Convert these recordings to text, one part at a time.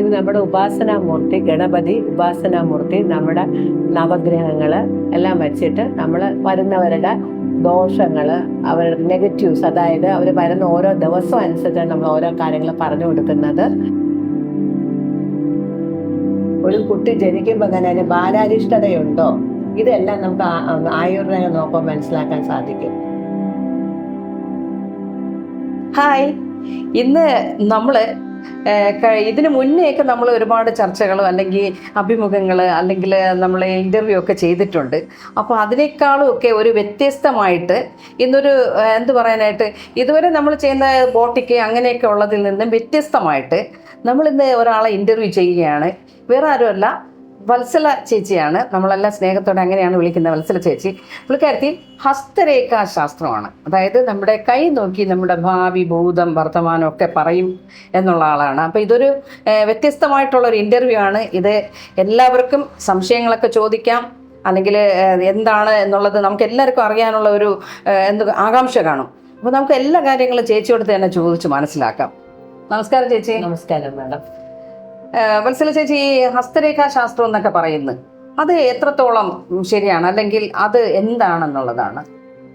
ഇത് നമ്മുടെ ഉപാസനാമൂർത്തി ഗണപതി ഉപാസനാമൂർത്തി നമ്മുടെ നവഗ്രഹങ്ങൾ എല്ലാം വെച്ചിട്ട് നമ്മൾ വരുന്നവരുടെ ദോഷങ്ങൾ അവരുടെ നെഗറ്റീവ്സ് അതായത് അവർ വരുന്ന ഓരോ ദിവസം അനുസരിച്ചാണ് നമ്മൾ ഓരോ കാര്യങ്ങൾ പറഞ്ഞു കൊടുക്കുന്നത്. ഒരു കുട്ടി ജനിക്കുമ്പോൾ തന്നെ അതിന് ബാലാരിഷ്ടതയുണ്ടോ? ഇതെല്ലാം നമുക്ക് ആയുർവേദം നോക്കുമ്പോൾ മനസ്സിലാക്കാൻ സാധിക്കും. ഹായ് ഇന്ന് നമ്മൾ ഇതിന് മുന്നേയൊക്കെ നമ്മൾ ഒരുപാട് ചർച്ചകളോ അല്ലെങ്കിൽ അഭിമുഖങ്ങൾ അല്ലെങ്കിൽ നമ്മൾ ഇന്റർവ്യൂ ഒക്കെ ചെയ്തിട്ടുണ്ട്. അപ്പോൾ അതിനേക്കാളും ഒക്കെ ഒരു വ്യത്യസ്തമായിട്ട് ഇന്നൊരു എന്ത് പറയാനായിട്ട് ഇതുവരെ നമ്മൾ ചെയ്യുന്ന ബോട്ടിക്ക് അങ്ങനെയൊക്കെ ഉള്ളതിൽ നിന്നും വ്യത്യസ്തമായിട്ട് നമ്മളിന്ന് ഒരാളെ ഇന്റർവ്യൂ ചെയ്യുകയാണ്. വേറെ ആരുമല്ല. വത്സല ചേച്ചിയാണ്. നമ്മളെല്ലാം സ്നേഹത്തോടെ അങ്ങനെയാണ് വിളിക്കുന്നത് വത്സല ചേച്ചി. പുള്ളിക്കാരത്തി ഹസ്തരേഖാ ശാസ്ത്രമാണ്. അതായത് നമ്മുടെ കൈ നോക്കി നമ്മുടെ ഭാവി ഭൂതം വർത്തമാനം ഒക്കെ പറയും എന്നുള്ള ആളാണ്. അപ്പോൾ ഇതൊരു വ്യത്യസ്തമായിട്ടുള്ള ഒരു ഇന്റർവ്യൂ ആണ്. ഇത് എല്ലാവർക്കും സംശയങ്ങളൊക്കെ ചോദിക്കാം. അല്ലെങ്കിൽ എന്താണ് എന്നുള്ളത് നമുക്ക് എല്ലാവർക്കും അറിയാനുള്ള ഒരു എന്ത് ആകാംക്ഷ കാണും. അപ്പോൾ നമുക്ക് എല്ലാ കാര്യങ്ങളും ചേച്ചിയോട് തന്നെ ചോദിച്ച് മനസ്സിലാക്കാം. നമസ്കാരം ചേച്ചി. നമസ്കാരം മാഡം. വത്സല ചേച്ചി ഈ ഹസ്തരേഖാ ശാസ്ത്രം എന്നൊക്കെ പറയുന്നു. അത് എത്രത്തോളം ശരിയാണ്? അല്ലെങ്കിൽ അത് എന്താണെന്നുള്ളതാണ്.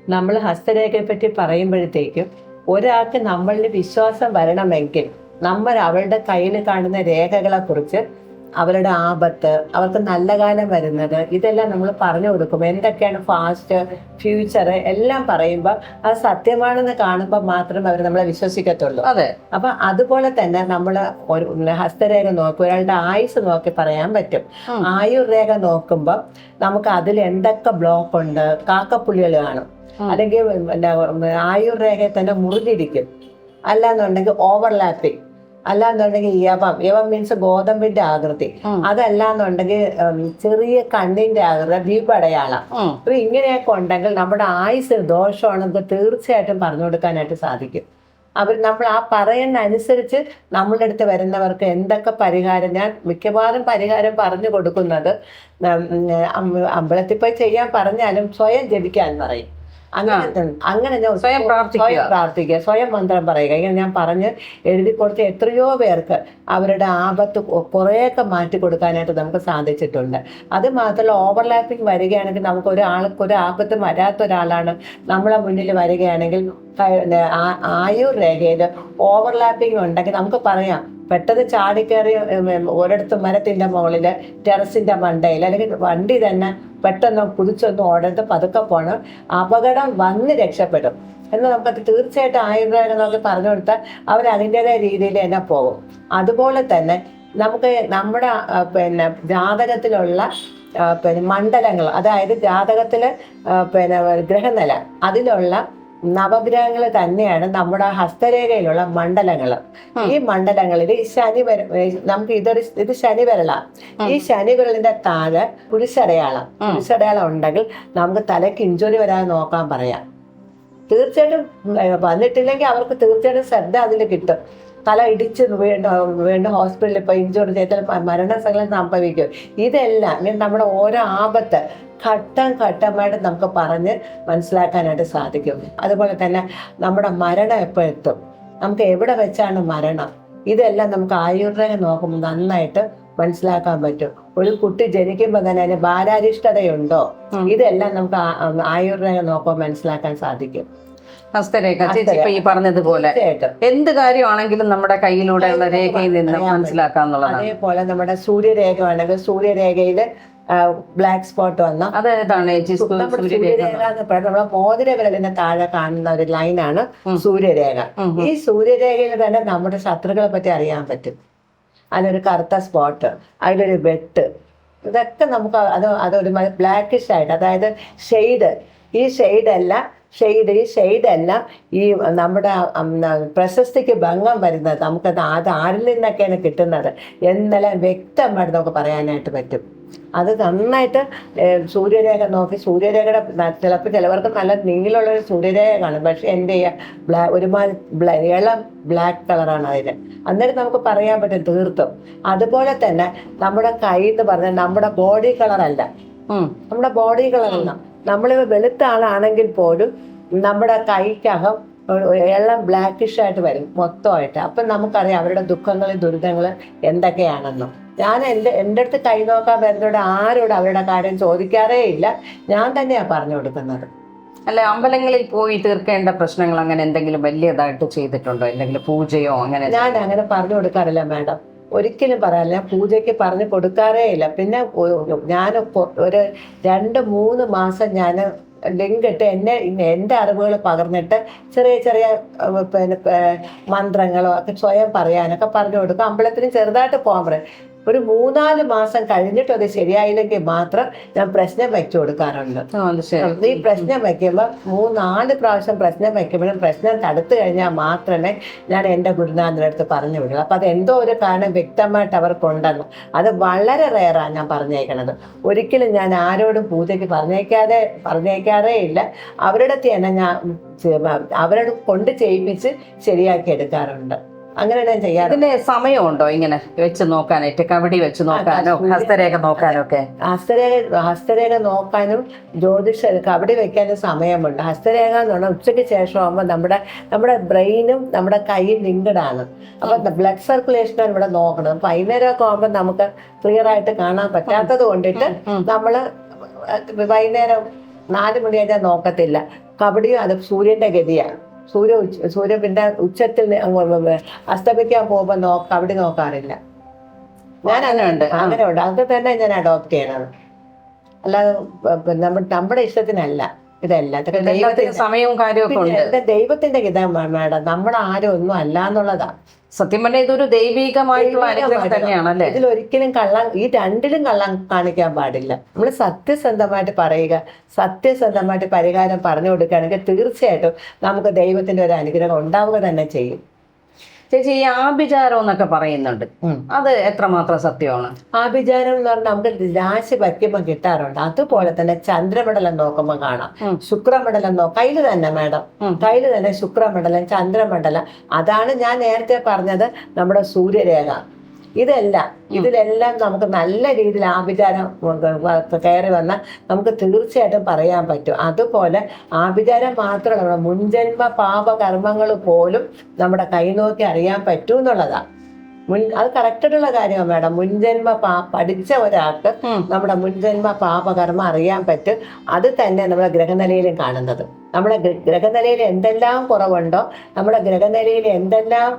നമ്മൾ ഹസ്തരേഖയെ പറ്റി പറയുമ്പോഴത്തേക്കും ഒരാൾക്ക് നമ്മളിൽ വിശ്വാസം വരണമെങ്കിൽ നമ്മൾ അവളുടെ കയ്യിൽ കാണുന്ന രേഖകളെ കുറിച്ച് അവരുടെ ആപത്ത് അവർക്ക് നല്ല കാലം വരുന്നത് ഇതെല്ലാം നമ്മൾ പറഞ്ഞു കൊടുക്കും. എന്തൊക്കെയാണ് ഫാസ്റ്റ് ഫ്യൂച്ചർ എല്ലാം പറയുമ്പോൾ അത് സത്യമാണെന്ന് കാണുമ്പോൾ മാത്രം അവർ നമ്മളെ വിശ്വസിക്കത്തുള്ളൂ. അതെ. അപ്പൊ അതുപോലെ തന്നെ നമ്മൾ ഒരു ഹസ്തരേഖ നോക്കി ഒരാളുടെ ആയുസ് നോക്കി പറയാൻ പറ്റും. ആയുർ ആയുർരേഖ നോക്കുമ്പോൾ നമുക്ക് അതിൽ എന്തൊക്കെ ബ്ലോക്ക് ഉണ്ട് കാക്കപ്പുള്ളികൾ കാണും. അല്ലെങ്കിൽ ആയുർരേഖയെ തന്നെ മുറിഞ്ഞിരിക്കും. അല്ലാന്നുണ്ടെങ്കിൽ ഓവർലാപ്പിംഗ് അല്ലാന്നുണ്ടെങ്കിൽ യവം യവം മീൻസ് ഗോതമ്പിന്റെ ആകൃതി. അതല്ല അതല്ലാന്നുണ്ടെങ്കിൽ ചെറിയ കണ്ണിന്റെ ആകൃതി ദീപടയാളം ഉം. അപ്പൊ ഇങ്ങനെയൊക്കെ ഉണ്ടെങ്കിൽ നമ്മുടെ ആയുസ് ദോഷമാണെങ്കിൽ തീർച്ചയായിട്ടും പറഞ്ഞു കൊടുക്കാനായിട്ട് സാധിക്കും. അവർ നമ്മൾ ആ പറയുന്ന അനുസരിച്ച് നമ്മളുടെ അടുത്ത് വരുന്നവർക്ക് എന്തൊക്കെ പരിഹാരം ഞാൻ മിക്കവാറും പരിഹാരം പറഞ്ഞു കൊടുക്കുന്നത് അമ്പലത്തിൽ പോയി ചെയ്യാൻ പറഞ്ഞാലും സ്വയം ജപിക്കാൻ പറയും. അങ്ങനെ അങ്ങനെ ഞാൻ സ്വയം പ്രാർത്ഥിക്കുക. സ്വയം പ്രാർത്ഥിക്കുക സ്വയം മന്ത്രം പറയുക. ഇങ്ങനെ ഞാൻ പറഞ്ഞ് എഴുതി കൊടുത്ത് എത്രയോ പേർക്ക് അവരുടെ ആപത്ത് കുറേയൊക്കെ മാറ്റി കൊടുക്കാനായിട്ട് നമുക്ക് സാധിച്ചിട്ടുണ്ട്. അത് മാത്രമല്ല ഓവർലാപ്പിംഗ് വരികയാണെങ്കിൽ നമുക്ക് ഒരാൾക്ക് ഒരു ആപത്ത് വരാത്ത ഒരാളാണ് നമ്മളെ മുന്നിൽ വരികയാണെങ്കിൽ ആയുർ രേഖയിൽ ഓവർലാപ്പിംഗ് ഉണ്ടെങ്കിൽ നമുക്ക് പറയാം പെട്ടെന്ന് ചാടിക്കയറി ഒരിടത്ത് മരത്തിന്റെ മുകളിൽ ടെറസിന്റെ മണ്ടയിൽ. അല്ലെങ്കിൽ വണ്ടി തന്നെ പെട്ടെന്ന് കുതിച്ചൊന്ന് ഓടരുത് പതുക്കെ പോകണം അപകടം വന്ന് രക്ഷപ്പെടും. എന്ന് നമുക്ക് തീർച്ചയായിട്ടും ആയുർവേദം പറഞ്ഞു കൊടുത്താൽ അവർ അതിന്റെതായ രീതിയിൽ തന്നെ പോകും. അതുപോലെ തന്നെ നമുക്ക് നമ്മുടെ പിന്നെ ജാതകത്തിലുള്ള പിന്നെ മണ്ഡലങ്ങൾ അതായത് ജാതകത്തിലെ പിന്നെ ഗ്രഹനില അതിലുള്ള നവഗ്രഹങ്ങൾ തന്നെയാണ് നമ്മുടെ ഹസ്തരേഖയിലുള്ള മണ്ഡലങ്ങൾ. ഈ മണ്ഡലങ്ങളിൽ ഈ ശനി വര നമുക്ക് ഇതൊരു ഇത് ശനി വിരള. ഈ ശനി വിരലിന്റെ താഴെ പുരുഷടയാളം പുരുഷടയാളം ഉണ്ടെങ്കിൽ നമുക്ക് തലയ്ക്ക് ഇഞ്ചുറി വരാതെ നോക്കാൻ പറയാം. തീർച്ചയായിട്ടും വന്നിട്ടില്ലെങ്കിൽ അവർക്ക് തീർച്ചയായിട്ടും ശ്രദ്ധ അതിൽ കിട്ടും. തല ഇടിച്ച് വീണ്ടും വീണ്ടും ഹോസ്പിറ്റലിൽ പോയി ഇഞ്ചുറി ചെയ്താൽ മരണസംഘം സംഭവിക്കും. ഇതെല്ലാം നമ്മുടെ ഓരോ ആപത്ത് ഘട്ടം ഘട്ടമായിട്ട് നമുക്ക് പറഞ്ഞ് മനസ്സിലാക്കാനായിട്ട് സാധിക്കും. അതുപോലെ തന്നെ നമ്മുടെ മരണം എപ്പോൾ എത്തും? നമുക്ക് എവിടെ വെച്ചാണ് മരണം? ഇതെല്ലാം നമുക്ക് ആയുർവേദം നോക്കുമ്പോൾ നന്നായിട്ട് മനസ്സിലാക്കാൻ പറ്റും. ഒരു കുട്ടി ജനിക്കുമ്പോൾ തന്നെ അതിന് ബാലാരിഷ്ടതയുണ്ടോ. ഇതെല്ലാം നമുക്ക് ആയുർവേദം നോക്കുമ്പോൾ മനസ്സിലാക്കാൻ സാധിക്കും. ഹസ്തരേഖ ചേച്ചി ഇപ്പൊ ഈ പറഞ്ഞതുപോലെ എന്ത് കാര്യമാണെങ്കിലും നമ്മുടെ കയ്യിലൂടെയുള്ള രേഖയിൽ നിന്ന്. മനസ്സിലാക്കാന്നുള്ളതാണ്. അതേപോലെ നമ്മുടെ സൂര്യരേഖ വേണമെങ്കിൽ സൂര്യരേഖയിൽ ബ്ലാക്ക് സ്പോട്ട് വന്ന നമ്മുടെ സൂര്യരേഖ സൂര്യരേഖ എന്ന് പറയുന്നത് നമ്മുടെ മോതിര വിരലിന് താഴെ കാണുന്ന ഒരു ലൈനാണ്. സൂര്യരേഖ. ഈ സൂര്യരേഖയിൽ തന്നെ നമ്മുടെ ശത്രുക്കളെ പറ്റി അറിയാൻ പറ്റും. അതിനൊരു കറുത്ത സ്പോട്ട് അതിലൊരു വെട്ട്. ഇതൊക്കെ നമുക്ക് അത് അതൊരു ബ്ലാക്കിഷ് ആയിട്ട് അതായത് ഷെയ്ഡ് ഈ ഷെയ്ഡല്ല ഷെയ്ഡ് ഈ ഷെയ്ഡല്ല ഈ നമ്മുടെ പ്രശസ്തിക്ക് ഭംഗം വരുന്നത്. നമുക്കത് അത് ആരിൽ നിന്നൊക്കെയാണ് കിട്ടുന്നത്. എന്നെല്ലാം വ്യക്തമായിട്ട് നമുക്ക് പറയാനായിട്ട് പറ്റും. അത് നന്നായിട്ട് സൂര്യരേഖ നോക്കി സൂര്യരേഖയുടെ ചിലപ്പോൾ ചിലവർക്ക് നല്ല നീളമുള്ള ഒരു സൂര്യരേഖ കാണും. പക്ഷെ എന്റെ ബ്ലാ ഒരുമാതിരി ബ്ലാ ഇളം ബ്ലാക്ക് കളറാണ് അതിന് അന്നേരം നമുക്ക് പറയാൻ പറ്റും തീർത്തും. അതുപോലെ തന്നെ നമ്മുടെ കൈ എന്ന് പറഞ്ഞാൽ നമ്മുടെ ബോഡി കളറല്ല. നമ്മുടെ ബോഡി കളറല്ല. നമ്മൾ വെളുത്ത ആളാണെങ്കിൽ പോലും നമ്മുടെ കൈക്കകം എല്ലാം ബ്ലാക്കിഷ് ആയിട്ട് വരും മൊത്തമായിട്ട്. അപ്പം നമുക്കറിയാം അവരുടെ ദുഃഖങ്ങളും ദുരിതങ്ങളും എന്തൊക്കെയാണെന്നും. ഞാൻ എന്റെ എന്റെ അടുത്ത് കൈ നോക്കാൻ വരുന്നവരോട് ആരോട് അവരുടെ കാര്യം ചോദിക്കാറേ ഇല്ല. ഞാൻ തന്നെയാണ് പറഞ്ഞു കൊടുക്കുന്നത്. അല്ല അമ്പലങ്ങളിൽ പോയി തീർക്കേണ്ട പ്രശ്നങ്ങൾ അങ്ങനെ എന്തെങ്കിലും വലിയതായിട്ട് ചെയ്തിട്ടുണ്ടോ? എന്തെങ്കിലും പൂജയോ അങ്ങനെ ഞാൻ അങ്ങനെ പറഞ്ഞു കൊടുക്കാറില്ല മാഡം. ഒരിക്കലും പറയാനില്ല. പൂജയ്ക്ക് പറഞ്ഞു കൊടുക്കാറേ ഇല്ല. പിന്നെ ഞാൻ ഒരു രണ്ട് മൂന്ന് മാസം ഞാൻ ലിങ്ക് ഇട്ട് എന്നെ എന്റെ അറിവുകൾ പകർന്നിട്ട് ചെറിയ ചെറിയ പിന്നെ മന്ത്രങ്ങളോ ഒക്കെ സ്വയം പറയാനൊക്കെ പറഞ്ഞു കൊടുക്കും. അമ്പലത്തിന് ചെറുതായിട്ട് പോകാൻ പറയും. ഒരു മൂന്നാൽ മാസം കഴിഞ്ഞിട്ട് അത് ശരിയായില്ലെങ്കിൽ മാത്രം ഞാൻ പ്രശ്നം വെച്ചു കൊടുക്കാറുണ്ട്. ഈ പ്രശ്നം വെക്കുമ്പോൾ മൂന്നാൽ പ്രാവശ്യം പ്രശ്നം വെക്കുമ്പോഴും പ്രശ്നം തടുത്തു കഴിഞ്ഞാൽ മാത്രമേ ഞാൻ എന്റെ ഗുരുനാഥന്റെ അടുത്ത് പറഞ്ഞു വിടുള്ളൂ അപ്പം അത് എന്തോ ഒരു കാരണം വ്യക്തമായിട്ട് അവർക്കുണ്ടെന്ന്. അത് വളരെ റെയറാണ് ഞാൻ പറഞ്ഞേക്കണത്. ഒരിക്കലും ഞാൻ ആരോടും പൂജയ്ക്ക് പറഞ്ഞേക്കാതെ പറഞ്ഞേക്കാറേ ഇല്ല. അവരുടെ തന്നെ ഞാൻ അവരോട് കൊണ്ട് ചെയ്യിപ്പിച്ച് ശരിയാക്കി എടുക്കാറുണ്ട്. അങ്ങനെ ഞാൻ ചെയ്യാറ്. ഇതിന് സമയമുണ്ടോ ഇങ്ങനെ വെച്ച് നോക്കാനായിട്ട്? കബഡി വെച്ച് നോക്കാനോ? ഹസ്തരേഖ നോക്കാനോ ഒക്കെ ഹസ്തരേഖ ഹസ്തരേഖ നോക്കാനും ജ്യോതിഷ കവടി വെക്കാനും സമയമുണ്ട്. ഹസ്തരേഖ എന്ന് പറഞ്ഞാൽ ഉച്ചയ്ക്ക് ശേഷമാകുമ്പോൾ നമ്മുടെ നമ്മുടെ ബ്രെയിനും നമ്മുടെ കൈയും ലിങ്ക്ഡ് ആണ്. അപ്പം ബ്ലഡ് സർക്കുലേഷനാണ് ഇവിടെ നോക്കണം. വൈകുന്നേരമൊക്കെ ആകുമ്പോൾ നമുക്ക് ക്ലിയർ ആയിട്ട് കാണാൻ പറ്റാത്തത് കൊണ്ടിട്ട് നമ്മൾ വൈകുന്നേരം നാല് മണി കഴിഞ്ഞാൽ നോക്കത്തില്ല. കബഡിയും അത് സൂര്യന്റെ ഗതിയാണ്. സൂര്യ ഉച്ച സൂര്യ പിന്നെ ഉച്ചത്തിൽ അസ്തമിക്കാൻ പോകുമ്പോൾ നോക്ക അവിടെ നോക്കാറില്ല. ഞാൻ അങ്ങനെ ഉണ്ട് അങ്ങനെ ഉണ്ട് അത് തന്നെ ഞാൻ അഡോപ്റ്റ് ചെയ്യണത്. അല്ലാതെ നമ്മുടെ ഇഷ്ടത്തിനല്ല. ഇതല്ല ഇതൊക്കെ ദൈവത്തിന്റെ സമയവും കാര്യവും ഉണ്ട്. ദൈവത്തിന്റെ ഗീതം മേഡം നമ്മൾ ആരും ഒന്നും അല്ല എന്നുള്ളതാ. സത്യം പറഞ്ഞാൽ ഇതൊരു ദൈവികമായിട്ടുള്ള അനുഗ്രഹം തന്നെയാണ് അല്ലേ ഇതിൽ ഒരിക്കലും കള്ളം ഈ രണ്ടിലും കള്ളം കാണിക്കാൻ പാടില്ല. നമ്മൾ സത്യസന്ധമായിട്ട് പറയുക സത്യസന്ധമായിട്ട് പരിഹാരം പറഞ്ഞു കൊടുക്കുകയാണെങ്കിൽ തീർച്ചയായിട്ടും നമുക്ക് ദൈവത്തിന്റെ ഒരു അനുഗ്രഹം ഉണ്ടാവുക തന്നെ ചെയ്യും. ചേച്ചി ഈ ആഭിചാരം എന്നൊക്കെ പറയുന്നുണ്ട്. അത് എത്രമാത്രം സത്യമാണ്? ആഭിചാരം എന്ന് പറഞ്ഞാൽ നമുക്ക് രാശി പറ്റുമ്പോൾ കിട്ടാറുണ്ട്. അതുപോലെ തന്നെ ചന്ദ്രമണ്ഡലം നോക്കുമ്പോൾ കാണാം. ശുക്രമണ്ഡലം നോ കയ്യിൽ തന്നെ മാഡം. കയ്യിൽ തന്നെ ശുക്രമണ്ഡലം ചന്ദ്രമണ്ഡലം. അതാണ് ഞാൻ നേരത്തെ പറഞ്ഞത് നമ്മുടെ സൂര്യരേഖ. ഇതെല്ലാം ഇതിലെല്ലാം നമുക്ക് നല്ല രീതിയിൽ ആഭിചാരം കയറി വന്നാൽ നമുക്ക് തീർച്ചയായിട്ടും പറയാൻ പറ്റും. അതുപോലെ ആഭിചാരം മാത്രമല്ല നമ്മുടെ മുൻജന്മ പാപകർമ്മങ്ങൾ പോലും നമ്മുടെ കൈ നോക്കി അറിയാൻ പറ്റൂ എന്നുള്ളതാണ് മുൻ അത് കറക്റ്റായിട്ടുള്ള കാര്യമാണ് മാഡം മുൻജന്മ പാ പഠിച്ച ഒരാൾക്ക് നമ്മുടെ മുൻജന്മ പാപകർമ്മ അറിയാൻ പറ്റും. അത് തന്നെ നമ്മുടെ ഗ്രഹനിലയിലും കാണുന്നത്. നമ്മുടെ ഗ്രഹനിലയിൽ എന്തെല്ലാം കുറവുണ്ടോ നമ്മുടെ ഗ്രഹനിലയിൽ എന്തെല്ലാം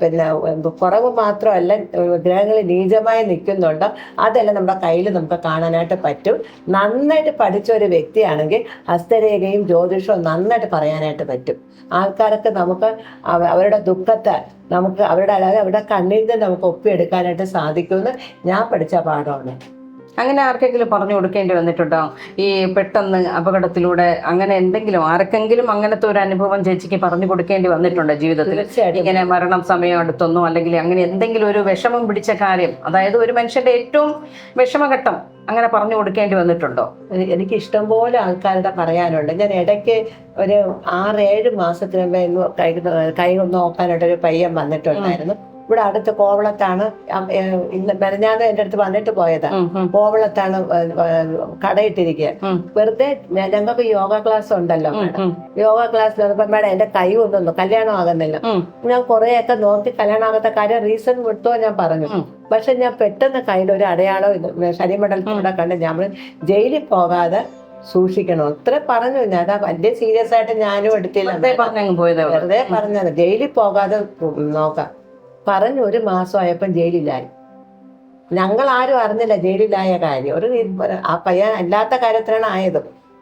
പിന്നെ കുറവ് മാത്രമല്ല ഗ്രഹങ്ങൾ നീചമായി നിൽക്കുന്നുണ്ടോ അതെല്ലാം നമ്മുടെ കയ്യിൽ നമുക്ക് കാണാനായിട്ട് പറ്റും. നന്നായിട്ട് പഠിച്ച ഒരു വ്യക്തിയാണെങ്കിൽ ഹസ്തരേഖയും ജ്യോതിഷവും നന്നായിട്ട് പറയാനായിട്ട് പറ്റും. ആൾക്കാരൊക്കെ നമുക്ക് അവരുടെ ദുഃഖത്തെ നമുക്ക് അവരുടെ അല്ലാതെ അവരുടെ കണ്ണിൽ നിന്ന് നമുക്ക് ഒപ്പിയെടുക്കാനായിട്ട് സാധിക്കുമെന്ന് ഞാൻ പഠിച്ച പാഠമാണ്. അങ്ങനെ ആർക്കെങ്കിലും പറഞ്ഞു കൊടുക്കേണ്ടി വന്നിട്ടുണ്ടോ? ഈ പെട്ടെന്ന് അപകടത്തിലൂടെ അങ്ങനെ എന്തെങ്കിലും ആർക്കെങ്കിലും അങ്ങനത്തെ ഒരു അനുഭവം ചേച്ചിക്ക് പറഞ്ഞു കൊടുക്കേണ്ടി വന്നിട്ടുണ്ടോ ജീവിതത്തിൽ? ഇങ്ങനെ മരണം സമയം അടുത്തൊന്നും അല്ലെങ്കിൽ അങ്ങനെ എന്തെങ്കിലും ഒരു വിഷമം പിടിച്ച കാര്യം അതായത് ഒരു മനുഷ്യന്റെ ഏറ്റവും വിഷമഘട്ടം അങ്ങനെ പറഞ്ഞു കൊടുക്കേണ്ടി വന്നിട്ടുണ്ടോ? എനിക്ക് ഇഷ്ടംപോലെ ആൾക്കാരുടെ പറയാനുണ്ട്. ഞാൻ ഇടയ്ക്ക് ഒരു ആറേഴ് മാസത്തിന് മുമ്പേ കൈ കൈ നോക്കാനായിട്ട് ഒരു പയ്യൻ വന്നിട്ടുണ്ടായിരുന്നു. ഇവിടെ അടുത്ത് കോവളത്താണ് ഇന്ന് മെനഞ്ഞാന്ന് എന്റെ അടുത്ത് വന്നിട്ട് പോയത്. കോവളത്താണ് കടയിട്ടിരിക്കുക വെറുതെ ഞങ്ങൾക്ക് യോഗ ക്ലാസ് ഉണ്ടല്ലോ യോഗ ക്ലാസ് വന്നപ്പോ മേഡം എന്റെ കൈ ഒന്നും കല്യാണം ആകുന്നില്ല. ഞാൻ കുറെയൊക്കെ നോക്കി കല്യാണം ആകാത്ത കാര്യം റീസൺ വിട്ടോ ഞാൻ പറഞ്ഞു. പക്ഷെ ഞാൻ പെട്ടെന്ന് കയ്യിൽ ഒരു അടയാളം ശനിമണ്ഡലത്തിലൂടെ കണ്ട് ഞാൻ ജയിലിൽ പോകാതെ സൂക്ഷിക്കണം. അത്ര പറഞ്ഞു. ഞാൻ അതാ വലിയ സീരിയസ് ആയിട്ട് ഞാനും എടുത്തില്ല. വെറുതെ പറഞ്ഞത്. ജയിലിൽ പോകാതെ നോക്കാം. പറഞ്ഞു ഒരു മാസമായപ്പം ജയിലിലായി. ഞങ്ങൾ ആരും അറിഞ്ഞില്ല ജയിലിലായ കാര്യം. ഒരു ആ പയ്യൻ അല്ലാത്ത കാര്യത്തിനാണ് ആയത്.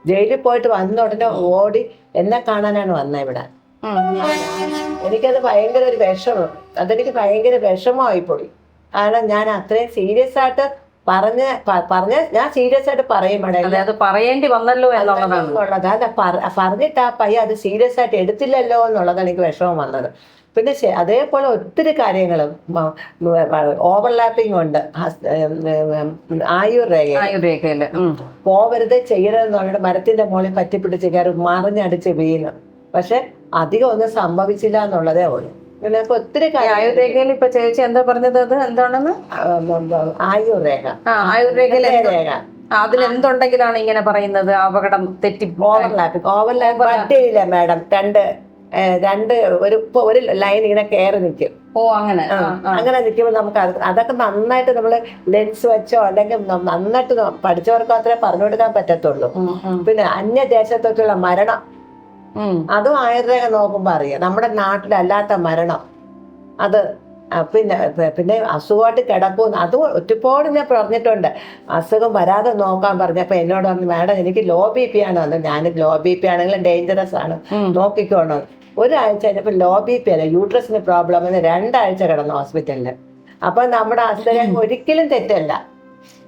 ജയിലിൽ പോയിട്ട് വന്ന ഉടനെ ഓടി എന്നെ കാണാനാണ് വന്നത് ഇവിടെ. എനിക്കത് ഭയങ്കര ഒരു വിഷമം. അതെനിക്ക് ഭയങ്കര വിഷമമായി പോയി. കാരണം ഞാൻ അത്രയും സീരിയസ് ആയിട്ട് പറഞ്ഞ പറഞ്ഞ ഞാൻ സീരിയസ് ആയിട്ട് പറയും അതെ പറയേണ്ടി വന്നല്ലോ എന്നുള്ളതാണ്. അതാ പറഞ്ഞിട്ട് ആ പയ്യ അത് സീരിയസ് ആയിട്ട് എടുത്തില്ലല്ലോ എന്നുള്ളതാണ് എനിക്ക് വിഷമം വന്നത്. പിന്നെ ശരി അതേപോലെ ഒത്തിരി കാര്യങ്ങൾ ഓവർലാപ്പിംഗ് ഉണ്ട്. ആയുർരേഖയിൽ. പോവരുത് ചെയ്യരുതെന്ന് പറഞ്ഞിട്ട് മരത്തിന്റെ മുകളിൽ പറ്റിപ്പിടിച്ച് കയറി മറിഞ്ഞടിച്ച് വീണ്. പക്ഷെ അധികം ഒന്നും സംഭവിച്ചില്ല എന്നുള്ളതേ ഉള്ളൂ. ഇതിനൊക്കെ ഒത്തിരി ആയുർരേഖയിൽ ഇപ്പൊ ചേച്ചി എന്താ പറഞ്ഞത് അത്? എന്താണെന്ന്? ആയുർരേഖ. ആയുർരേഖയിൽ രേഖ അതിൽ എന്തുണ്ടെങ്കിലാണ് ഇങ്ങനെ പറയുന്നത്? അപകടം തെറ്റി ഓവർലാപ്പ് ഓവർലാപ്പ് മാഡം രണ്ട് രണ്ട് ഒരു ഇപ്പൊ ഒരു ലൈൻ ഇങ്ങനെ കയറി നിൽക്കും ഓ അങ്ങനെ. അങ്ങനെ നിൽക്കുമ്പോൾ നമുക്ക് അത് അതൊക്കെ നന്നായിട്ട് നമ്മൾ ലെൻസ് വെച്ചോ അല്ലെങ്കിൽ നന്നായിട്ട് പഠിച്ചവർക്ക് മാത്രമേ പറഞ്ഞു കൊടുക്കാൻ പറ്റത്തുള്ളൂ. പിന്നെ അന്യദേശത്തൊക്കെയുള്ള മരണം. അതും ആയുർവേദ നോക്കുമ്പോൾ അറിയാം. നമ്മുടെ നാട്ടിലല്ലാത്ത മരണം. അത് പിന്നെ പിന്നെ അസുഖമായിട്ട് കിടക്കും അതും ഒരുപാട് ഞാൻ പറഞ്ഞിട്ടുണ്ട്. അസുഖം വരാതെ നോക്കാൻ പറഞ്ഞപ്പോൾ എന്നോട് പറഞ്ഞു മാഡം എനിക്ക് ലോ ബി പി ആണ് ഞാൻ ലോ ബി പി ആണെങ്കിലും ഡേഞ്ചറസ് ആണ്. നോക്കിക്കോണം ഒരാഴ്ച കഴിഞ്ഞപ്പോൾ ലോ ബി പി അല്ല യൂട്രസിന് പ്രോബ്ലം എന്ന് രണ്ടാഴ്ച കിടന്നു ഹോസ്പിറ്റലിൽ അപ്പൊ നമ്മുടെ അസുഖം ഒരിക്കലും തെറ്റല്ല.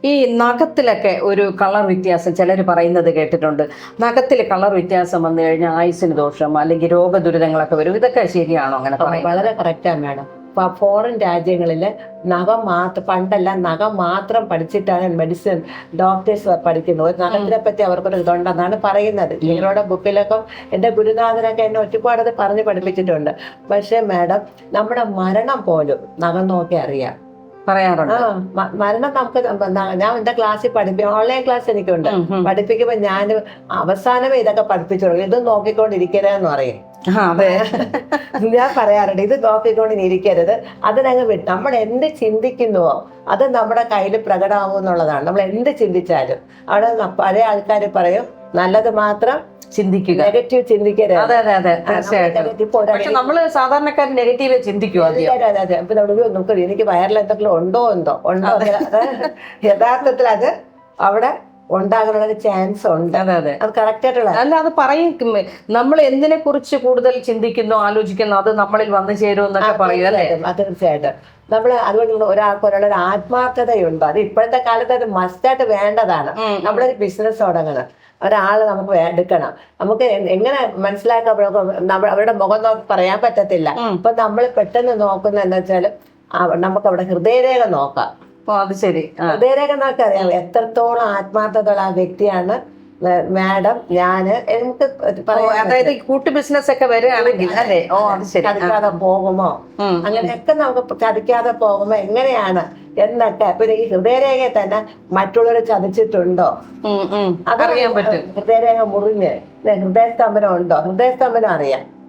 ഈ നഖത്തിലൊക്കെ ഒരു കളർ വ്യത്യാസം ചിലർ പറയുന്നത് കേട്ടിട്ടുണ്ട്. നഖത്തിൽ കളർ വ്യത്യാസം വന്നു കഴിഞ്ഞാൽ ആയുസിന് ദോഷം അല്ലെങ്കിൽ രോഗദുരിതങ്ങളൊക്കെ വരും. ഇതൊക്കെ ശരിയാണോ അങ്ങനെ വളരെ കറക്റ്റാണ് മാഡം ഇപ്പൊ ഫോറിൻ രാജ്യങ്ങളിൽ നഖം മാത്രം പണ്ടെല്ലാം നഖം മാത്രം പഠിച്ചിട്ടാണ് മെഡിസിൻ ഡോക്ടേഴ്സ് പഠിക്കുന്നത്. ഒരു നഖത്തിനെ പറ്റി അവർക്കൊരു ഇതുണ്ടെന്നാണ് പറയുന്നത്. നിങ്ങളുടെ ബുക്കിലൊക്കെ എന്റെ ഗുരുനാഥനൊക്കെ എന്നെ ഒരുപാട് അത് പറഞ്ഞ് പഠിപ്പിച്ചിട്ടുണ്ട്. പക്ഷേ മാഡം നമ്മുടെ മരണം പോലും നഖം നോക്കി അറിയാം. പറയാറുണ്ട്. മരണം നമുക്ക് ഞാൻ എന്റെ ക്ലാസ്സിൽ പഠിപ്പി ഓൺലൈൻ ക്ലാസ് എനിക്കുണ്ട്. പഠിപ്പിക്കുമ്പോ. ഞാൻ അവസാനമേ ഇതൊക്കെ പഠിപ്പിച്ചു തുടങ്ങി ഇത് നോക്കിക്കൊണ്ടിരിക്കരുതെന്ന് പറയും. ഞാൻ പറയാറുണ്ട് ഇത് നോക്കിക്കൊണ്ട് ഇരിക്കരുത് അതിനങ്ങ് വിട്ട് നമ്മൾ എന്ത് ചിന്തിക്കുന്നുവോ അത് നമ്മുടെ കയ്യിൽ പ്രകടമാവും എന്നുള്ളതാണ്. നമ്മൾ എന്ത് ചിന്തിച്ചാലും. അവിടെ പല ആൾക്കാർ പറയും നല്ലത് മാത്രം ചിന്തിക്കുക. നെഗറ്റീവ് ചിന്തിക്കരുത്. അതെ അതെ അതെ. തീർച്ചയായിട്ടും. പക്ഷെ നമ്മൾ സാധാരണക്കാർ നെഗറ്റീവ് ചിന്തിക്കും ആദ്യം അതെ, അതെ. അപ്പൊ നമ്മൾ നമുക്ക് എനിക്ക് വയറിൽ എന്തെങ്കിലും ഉണ്ടോ എന്തോ? ഉണ്ടോ യഥാർത്ഥത്തിൽ അത് അവിടെ ഉണ്ടാകാനുള്ള ചാൻസ് ഉണ്ട്. അതെ അതെ. അത് കറക്റ്റ് ആയിട്ടുള്ള അല്ല അത് പറയും. നമ്മൾ എന്തിനെ കുറിച്ച് കൂടുതൽ ചിന്തിക്കുന്നു ആലോചിക്കുന്നു അത് നമ്മളിൽ വന്നു ചേരും എന്നൊക്കെ പറയും അല്ലേ? തീർച്ചയായിട്ടും, നമ്മൾ അതുകൊണ്ട് ഒരാൾക്ക് ഒരാളൊരു ആത്മാർത്ഥതയുണ്ടോ. അത് ഇപ്പോഴത്തെ കാലത്ത് അത് മസ്റ്റായിട്ട് വേണ്ടതാണ്. നമ്മളൊരു ബിസിനസ് തുടങ്ങണം. ഒരാൾ നമുക്ക് എടുക്കണം. നമുക്ക് എങ്ങനെ? നമ്മൾ അവരുടെ മുഖം നോക്കി പറയാൻ പറ്റത്തില്ല. ഇപ്പൊ നമ്മൾ പെട്ടെന്ന് നോക്കുന്ന എന്താ വെച്ചാൽ നമുക്ക് അവിടെ ഹൃദയരേഖ നോക്കാം. അത് ശരി. ഹൃദയരേഖ നോക്കി അറിയാം എത്രത്തോളം ആത്മാർത്ഥതയുള്ള ആ വ്യക്തിയാണ് മാഡം ഞാൻ എനിക്ക് അതായത് കൂട്ടു ബിസിനസ് ഒക്കെ വരികയാണെങ്കിൽ അല്ലേ? ഓ അത് ശരി. ചതിക്കാതെ പോകുമോ. അങ്ങനെയൊക്കെ നമുക്ക് ചതിക്കാതെ പോകുമ്പോ എങ്ങനെയാണ്? എന്നൊക്കെ. പിന്നെ ഈ ഹൃദയരേഖയെ തന്നെ മറ്റുള്ളവർ ചതിച്ചിട്ടുണ്ടോ? ഉം, ഉം. അത് അറിയാൻ പറ്റും. ഹൃദയരേഖ മുറിഞ്ഞ് ഹൃദയസ്തംഭനം ഉണ്ടോ ഹൃദയസ്തംഭനം അറിയാം.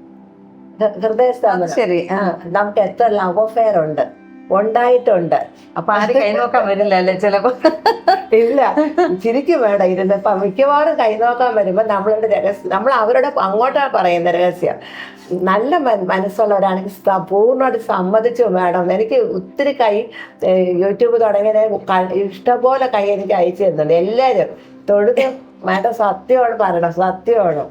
ഹൃദയസ്തംഭനം. ശരി. നമുക്ക് എത്ര ലവ് അഫെയർ ഉണ്ട്? ഉണ്ടായിട്ടുണ്ട്. അപ്പൊ ആരും നോക്കാൻ വരില്ല അല്ലേ ചിലപ്പോ? ഇല്ല. ശരിക്കും വേണം ഇരുന്ന് ഇപ്പൊ മിക്കവാറും കൈ നോക്കാൻ വരുമ്പോ നമ്മളുടെ രഹസ്യം നമ്മൾ അവരോട് അങ്ങോട്ടാണ് പറയുന്ന രഹസ്യം. നല്ല മന- മനസ്സുള്ളവരാണെങ്കിൽ പൂർണമായിട്ട് സമ്മതിച്ചു വേണം. എനിക്ക് ഒത്തിരി കൈ യൂട്യൂബ് തുടങ്ങിയ ഇഷ്ടംപോലെ കൈ എനിക്ക് അയച്ചു തരുന്നുണ്ട് എല്ലാവരും തൊഴുത് മാഡം സത്യമാണ് പറയണം സത്യമാണ്.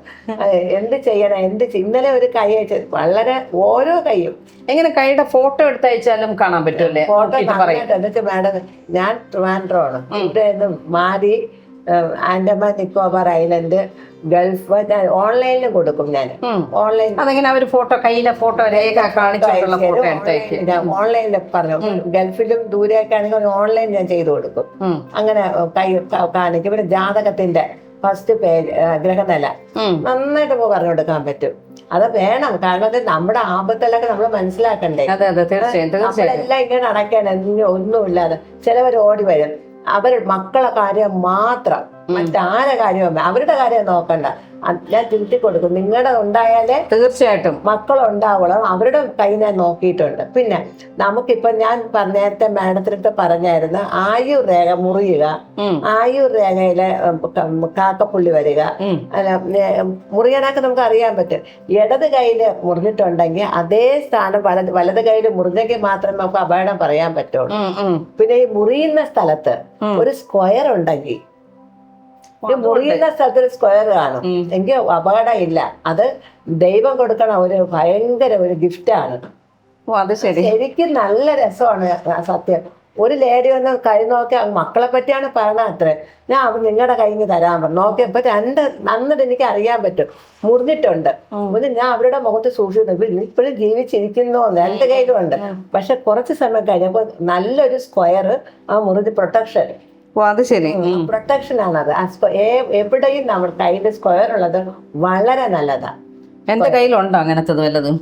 എന്ത് ചെയ്യണം എന്ത് ഇന്നലെ ഒരു കൈ അയച്ച വളരെ ഓരോ കൈയും. എങ്ങനെ കൈയുടെ ഫോട്ടോ എടുത്ത് അയച്ചാലും കാണാൻ പറ്റുമല്ലേ ഫോട്ടോ എന്നിട്ട് മാഡം ഞാൻ ട്രിവാൻഡ്രമാണ്. ഇവിടെ നിന്ന് മാറി ആൻഡമാൻ നിക്കോബാർ ഐലൻഡ് ഗൾഫ് ഞാൻ ഓൺലൈനിൽ കൊടുക്കും ഞാൻ. ഓൺലൈൻ അതെങ്ങനെ അവർ ഫോട്ടോ കയ്യിലെ ഫോട്ടോ രേഖ കാണിച്ചിട്ടുള്ള ഫോട്ടോ ഓൺലൈനിൽ പറഞ്ഞു. ഗൾഫിലും ദൂരെയൊക്കെ ആണെങ്കിൽ ഓൺലൈൻ ഞാൻ ചെയ്തു കൊടുക്കും. അങ്ങനെ കൈ ക- കാണിക്കും. പിന്നെ ജാതകത്തിന്റെ ഫസ്റ്റ് ഗ്രഹനില. നന്നായിട്ട് പോ പറഞ്ഞു കൊടുക്കാൻ പറ്റും. അത് വേണം. കാരണം നമ്മുടെ ആപത്തിലൊക്കെ നമ്മൾ മനസ്സിലാക്കണ്ടേ. നമ്മളെല്ലാം ഇങ്ങനെ അടയ്ക്കാൻ എന്തിനും ഒന്നുമില്ലാതെ ചിലവർ ഓടി വരും. അവർ മക്കളെ കാര്യം മാത്രം മറ്റാരെ കാര്യവും അവരുടെ കാര്യം നോക്കണ്ട. ഞാൻ തിരുത്തി കൊടുക്കും. നിങ്ങളുടെ ഉണ്ടായാലേ തീർച്ചയായിട്ടും. മക്കൾ ഉണ്ടാവണം അവരുടെ കൈ ഞാൻ നോക്കിയിട്ടുണ്ട്. പിന്നെ നമുക്കിപ്പൊ ഞാൻ നേരത്തെ മാഡത്തിനടുത്ത് പറഞ്ഞായിരുന്നു ആയുർ രേഖ മുറിയുക. ആയുർ രേഖയിലെ കാക്കപ്പുള്ളി വരിക. മുറിയാനൊക്കെ നമുക്ക് അറിയാൻ പറ്റും. ഇടത് കയ്യിൽ മുറിഞ്ഞിട്ടുണ്ടെങ്കിൽ അതേ സ്ഥാനം വലത് വലത് കയ്യിൽ മുറിഞ്ഞെങ്കിൽ മാത്രമേ നമുക്ക് അപകടം പറയാൻ പറ്റുള്ളൂ. പിന്നെ ഈ മുറിയുന്ന സ്ഥലത്ത് ഒരു സ്ക്വയർ ഉണ്ടെങ്കിൽ ഈ മുറിയുന്ന സ്ഥലത്ത് ഒരു സ്ക്വയർ കാണും. എങ്കിൽ അപകടം ഇല്ല അത് ദൈവം കൊടുക്കണ ഒരു ഭയങ്കര ഒരു ഗിഫ്റ്റാണ് ശരിക്കും നല്ല രസമാണ് സത്യം. ഒരു ലേഡി വന്ന് കൈ നോക്കി മക്കളെ പറ്റിയാണ് പറഞ്ഞത് അത്രേ. ഞാൻ അത് നിങ്ങളുടെ കയ്യിൽ തരാൻ പറഞ്ഞു. നോക്കിയപ്പോ രണ്ട് നന്നിട്ട് എനിക്ക് അറിയാൻ പറ്റും. മുറിഞ്ഞിട്ടുണ്ട്. മുറിഞ്ഞ് ഞാൻ അവരുടെ മുഖത്ത് സൂക്ഷിച്ചു ഇപ്പോഴും ജീവിച്ചിരിക്കുന്നു രണ്ട് കയ്യിലും ഉണ്ട് പക്ഷെ കുറച്ച് സമയം കഴിഞ്ഞപ്പോൾ നല്ലൊരു സ്ക്വയർ ആ മുറിഞ്ഞ് പ്രൊട്ടക്ഷൻ ഓ അത് ശരി. പ്രൊട്ടക്ഷൻ ആണത്. എവിടെയും നമ്മൾ കയ്യിൽ സ്ക്വയർ ഉള്ളത് വളരെ നല്ലതാ. എന്റെ കയ്യിലുണ്ടോ അങ്ങനത്തത് വല്ലതും?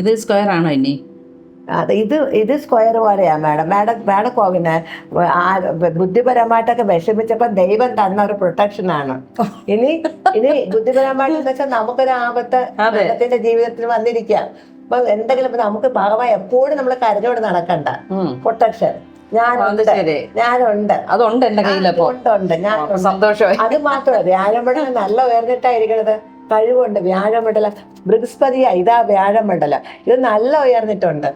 ഇത് സ്ക്വയർ ആണോ ഇനി? അത് ഇത് ഇത് സ്ക്വയർ പോലെയാ മാഡം മാഡം മാഡം കോവിന് ബുദ്ധിപരമായിട്ടൊക്കെ വിഷമിച്ചപ്പോ ദൈവം തന്ന ഒരു പ്രൊട്ടക്ഷൻ ആണ്. ഇനി ഇനി ബുദ്ധിപരമായിട്ട് വെച്ചാൽ നമുക്കൊരു ആപത്ത് അദ്ദേഹത്തിന്റെ ജീവിതത്തിൽ വന്നിരിക്കാം. അപ്പൊ എന്തെങ്കിലും നമുക്ക് ഭാഗമായി എപ്പോഴും നമ്മൾ കരഞ്ഞോട് നടക്കണ്ട. പ്രൊട്ടക്ഷൻ ഞാനുണ്ട്. ഞാനുണ്ട്. അതുണ്ട് എന്റെ കയ്യിലപ്പോ ഉണ്ട് ഞാൻ സന്തോഷമായി. അത് മാത്രമല്ല വ്യാഴമണ്ഡലം നല്ല ഉയർന്നിട്ടായിരിക്കണത്. കഴിവുണ്ട്. വ്യാഴമണ്ഡലം. ബൃഹസ്പതിയ ഇതാ വ്യാഴമണ്ഡലം. ഇത് നല്ല ഉയർന്നിട്ടുണ്ട്.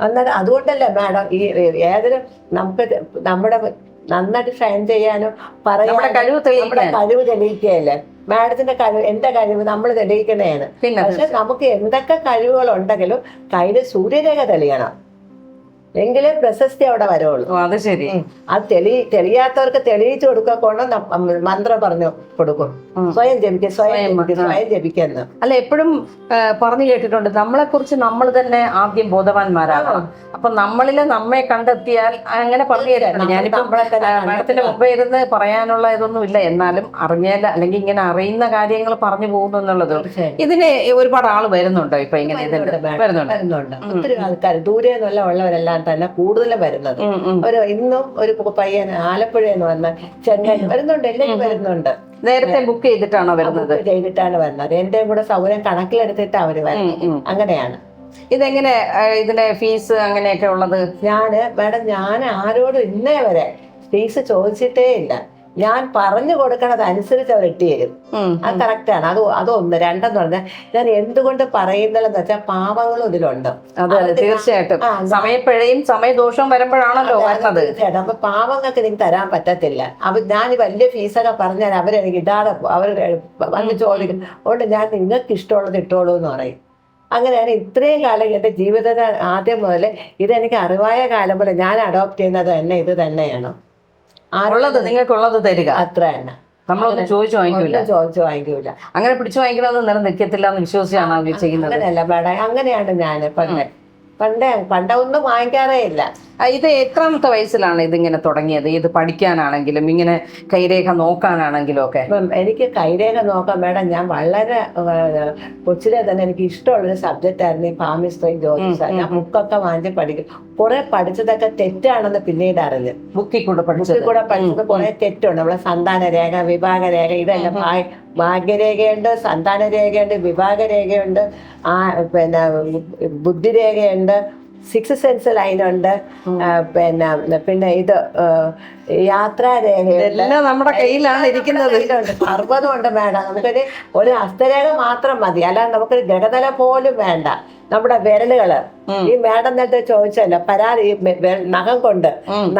അന്നേരം അതുകൊണ്ടല്ലേ മാഡം ഈ ഏതൊരു നമുക്ക് നമ്മുടെ നന്നായിട്ട് ഷൈൻ ചെയ്യാനും പറയാനും നമ്മുടെ കഴിവ് തെളിയിക്കുകയല്ലേ? മാഡത്തിന്റെ കഴിവ് എന്റെ കഴിവ് നമ്മൾ തെളിയിക്കുന്നതാണ് പക്ഷെ നമുക്ക് എന്തൊക്കെ കഴിവുകൾ ഉണ്ടെങ്കിലും കയ്യിൽ സൂര്യരേഖ തെളിയണം. എങ്കിലേ പ്രശസ്തി അവിടെ വരുള്ളൂ. ഓ, അത് ശരി. അത് തെളി തെളിയാത്തവർക്ക് തെളിയിച്ചു കൊടുക്കുക കൊണ്ട് മന്ത്രം പറഞ്ഞു കൊടുക്കും. സ്വയം ജപിക്കുക സ്വയം സ്വയം, ജപിക്കുന്ന. അല്ല എപ്പോഴും പറഞ്ഞു കേട്ടിട്ടുണ്ട് നമ്മളെ കുറിച്ച് നമ്മൾ തന്നെ ആദ്യം ബോധവാന്മാരാകണം. അപ്പൊ നമ്മളിലെ നമ്മെ കണ്ടെത്തിയാൽ അങ്ങനെ പറഞ്ഞു തരാം ഞാനിപ്പോ മാഡത്തിന്റെ മുമ്പേ ഇരുന്ന് പറയാനുള്ള ഇതൊന്നും ഇല്ല. എന്നാലും അറിഞ്ഞാൽ അല്ലെങ്കിൽ ഇങ്ങനെ അറിയുന്ന കാര്യങ്ങൾ പറഞ്ഞു പോകുന്നു എന്നുള്ളത്. ഇതിന് ഒരുപാട് ആൾ വരുന്നുണ്ടോ? ഇപ്പൊ ഇങ്ങനെ വരുന്നുണ്ട് ഒത്തിരി ആൾക്കാർ ദൂരെ നല്ല ഉള്ളവരെല്ലാം തന്നെ കൂടുതലും വരുന്നത്. ഒരു ഇന്നും ഒരു പയ്യൻ ആലപ്പുഴ എന്ന് വന്ന് ചെന്നൈ വരുന്നുണ്ട് എല്ലാവരും വരുന്നുണ്ട്. നേരത്തെ ബുക്ക് ചെയ്തിട്ടാണോ വരുന്നത്? ചെയ്തിട്ടാണ് വരുന്നത്. എന്റെ കൂടെ സൗകര്യം കണക്കിലെടുത്തിട്ട് അവർ വരുന്നത്. അങ്ങനെയാണ്. ഇതെങ്ങനെ ഇതിന്റെ ഫീസ് അങ്ങനെയൊക്കെ ഉള്ളത്? ഞാൻ മാഡം ഞാൻ ആരോടും ഇന്നേ വരെ ഫീസ് ചോദിച്ചിട്ടേ ഇല്ല. ഞാൻ പറഞ്ഞു കൊടുക്കണത് അനുസരിച്ച് അവർ ഇട്ട് തരും അത് കറക്റ്റാണ് അത് അതൊന്ന് രണ്ടെന്ന് പറഞ്ഞാൽ ഞാൻ എന്തുകൊണ്ട് പറയുന്നില്ലെന്ന് വെച്ചാൽ പാവങ്ങളും ഇതിലുണ്ട്. അതെ തീർച്ചയായിട്ടും. സമയപ്പഴയും സമയദോഷവും വരുമ്പോഴാണല്ലോ വരുന്നത്. തീർച്ചയായിട്ടും അപ്പൊ പാവങ്ങൾക്ക് എനിക്ക് തരാൻ പറ്റത്തില്ല. അപ്പൊ ഞാൻ വലിയ ഫീസൊക്കെ പറഞ്ഞാൽ അവരെനിക്ക് ഇടാതെ അവർ വന്ന് ചോദിക്കും. അതുകൊണ്ട് ഞാൻ നിങ്ങൾക്ക് ഇഷ്ടമുള്ളത് ഇട്ടോളൂ എന്ന് പറയും. അങ്ങനെയാണ് ഇത്രയും കാലം എന്റെ ജീവിതത്തിൽ ആദ്യം മുതൽ ഇതെനിക്ക് അറിവായ കാലം പോലെ ഞാൻ അഡോപ്റ്റ് ചെയ്യുന്നത് തന്നെ ഇത് തന്നെയാണ്. ഉള്ളത് നിങ്ങൾക്കുള്ളത് തരിക. അത്ര തന്നെ. നമ്മളൊന്നും ചോദിച്ചു വാങ്ങിക്കൂല. ചോദിച്ചു വാങ്ങിക്കൂല. അങ്ങനെ പിടിച്ചു വാങ്ങിക്കണമെന്ന് നിലനിൽക്കത്തില്ല എന്ന് വിശ്വസിച്ചാണ് അവർ ചെയ്യുന്നത്? അങ്ങനെയല്ല മേഡം. അങ്ങനെയാണ് ഞാൻ പണ്ട് പണ്ടേ പണ്ടൊന്നും വാങ്ങിക്കാറേ ഇല്ല. ഇത് എത്രാമത്തെ വയസ്സിലാണ് ഇതിങ്ങനെ തുടങ്ങിയത്? ഇത് പഠിക്കാനാണെങ്കിലും ഇങ്ങനെ കൈരേഖ നോക്കാനാണെങ്കിലും ഒക്കെ? എനിക്ക് കൈരേഖ നോക്കാൻ മേഡം ഞാൻ വളരെ കൊച്ചിലെ തന്നെ എനിക്ക് ഇഷ്ടമുള്ളൊരു സബ്ജക്റ്റ് ആയിരുന്നു ഈ പാമിസ്ത്രീ ജ്യോതിഷ. ഞാൻ ബുക്കൊക്കെ വാങ്ങിച്ച് പഠിക്കും. കുറെ പഠിച്ചതൊക്കെ തെറ്റാണെന്ന് പിന്നീട് അറിഞ്ഞു. ബുക്കിൽ കൂടെ പഠിച്ചത്. കൂടെ പഠിച്ചത് കുറെ തെറ്റുണ്ട്. നമ്മളെ സന്താന രേഖ വിഭാഗ രേഖ ഇതെല്ലാം ഭാഗ്യരേഖയുണ്ട് സന്താന രേഖയുണ്ട് വിഭാഗ രേഖയുണ്ട് ആ പിന്നെ ബുദ്ധിരേഖയുണ്ട് സിക്സ് സെൻസ് ലൈനുണ്ട് പിന്നെ പിന്നെ ഇത് ഏഹ്, യാത്രാ എല്ലാം നമ്മുടെ കയ്യിലാണ് ഇരിക്കുന്നത്. സർവതുണ്ട് വേണ്ട നമുക്കൊരു ഒരു ഹസ്തരേഖ മാത്രം മതി. അല്ലാതെ നമുക്കൊരു ഗ്രഹതല പോലും വേണ്ട. നമ്മുടെ വിരലുകൾ. ഈ മേഡം നേരത്തെ ചോദിച്ചല്ലോ പരാതി നഖം കൊണ്ട്.